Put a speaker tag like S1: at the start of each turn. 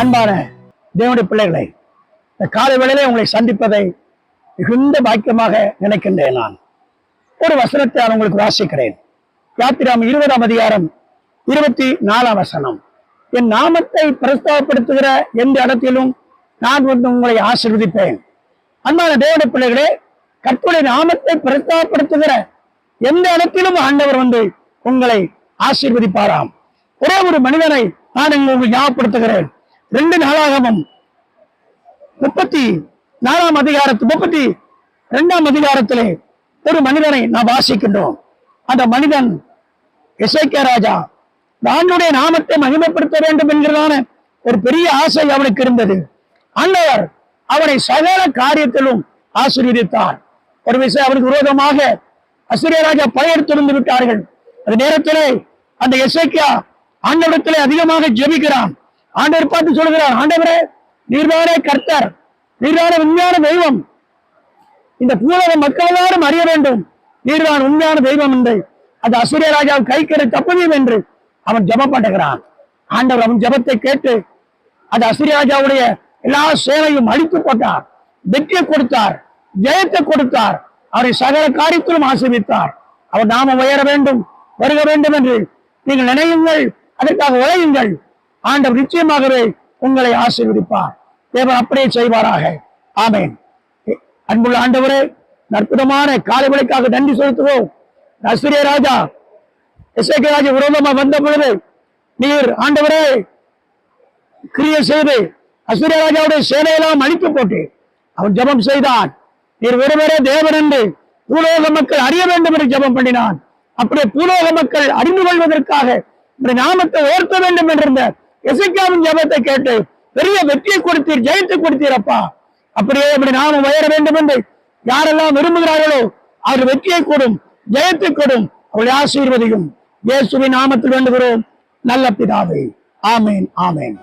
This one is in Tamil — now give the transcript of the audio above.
S1: அன்பான தேவனுடைய பிள்ளைகளை இந்த காலை வேளையிலே உங்களை சந்திப்பதை மிகுந்த பாக்கியமாக நினைக்கின்றேன் நான். ஒரு வசனத்தை நான் உங்களுக்கு வாசிக்கிறேன். யாத்திராம் இருபதாம் அதிகாரம் இருபத்தி நாலாம் வசனம். என் நாமத்தை பிரஸ்தாபப்படுத்துகிற எந்த இடத்திலும் நான் வந்து உங்களை ஆசீர்வதிப்பேன். அன்பான தேவனுடைய பிள்ளைகளே கற்புடைய நாமத்தை பிரஸ்தாபப்படுத்துகிற எந்த இடத்திலும் ஆண்டவர் வந்து உங்களை ஆசீர்வதிப்பாராம். ஒரே ஒரு மனிதனை நான் உங்களுக்கு ஞாபகப்படுத்துகிறேன். ரெண்டு நாளாகவும் முப்பத்தி நாலாம் அதிகாரத்து முப்பத்தி ரெண்டாம் அதிகாரத்திலே ஒரு மனிதனை நாம் வாசிக்கின்றோம். அந்த மனிதன் இசைக்கிய ராஜா. தானுடைய நாமத்தை மகிமைப்படுத்த வேண்டும் என்கிறதான ஒரு பெரிய ஆசை அவனுக்கு இருந்தது. அன்னவர் அவனை சகல காரியத்திலும் ஆசீர்வதித்தார். ஒரு விஷயம் அவனுக்கு விரோதமாக அசுரிய ராஜா விட்டார்கள். அந்த நேரத்திலே அந்த எசைக்கியா ஆண்டவரத்திலே அதிகமாக ஜெபிக்கிறான். ஆண்டவர் பார்த்து சொல்கிறார் ஆண்டவரே நீர்தானே கர்த்தர் நீர்தான உண்மையான தெய்வம். இந்த பூலக மக்கள் எல்லாரும் அறிய வேண்டும். நீர்தான் உண்மையான தெய்வம் என்று. அந்த அசுரிய ராஜா கைக்கரை தப்பதையும் என்று அவன் ஜெபம் பண்ணுகிறான். ஆண்டவர் அவன் ஜெபத்தை கேட்டு அந்த அசுரிய ராஜாவுடைய எல்லா சேவையும் அழித்து போட்டார். வெற்றியை கொடுத்தார் ஜெயத்தை கொடுத்தார். அவரை சகல காரியத்திலும் ஆசிரித்தார் அவர் நாம உயர வேண்டும் வருக வேண்டும் என்று நீங்கள் நினையுங்கள் அதற்காக உழையுங்கள். ஆண்டவர் நிச்சயமாகவே உங்களை ஆசீர்வதிப்பார். தேவன் அப்படியே செய்வாராக. ஆமேன். அன்புள்ள ஆண்டவரே அற்புதமான காலை விலைக்காக நன்றி செலுத்துவோம் அஸ்திரிய ராஜா இசைக்கு ராஜா விரோதமா வந்த பொழுது நீர் ஆண்டவரே கிரிய செய்து அசுரிய ராஜாவுடைய சேனையெல்லாம் அழித்து போட்டு அவன் ஜெபம் செய்தான். நீர் ஒருவரே தேவன் என்று பூலோக மக்கள் அறிய வேண்டும் என்று ஜெபம் பண்ணினான். அப்படியே பூலோக மக்கள் அறிந்து கொள்வதற்காக இந்த நாமத்தை உயர்த்த வேண்டும் என்றிருந்த எசைக்காவின் ஜெபத்தை கேட்டு பெரிய வெற்றியை கொடுத்தீர் ஜெயத்தை கொடுத்தீரப்பா. அப்படியே இப்படி நாமம் உயர வேண்டும் என்று யாரெல்லாம் விரும்புகிறார்களோ அவர் வெற்றியை கொடும் ஜெயத்தை கொடும் அவளை ஆசீர்வதியும். இயேசுவின் நாமத்தில் வேண்டுகிறோம். நல்ல பிதாவே. ஆமேன் ஆமேன்.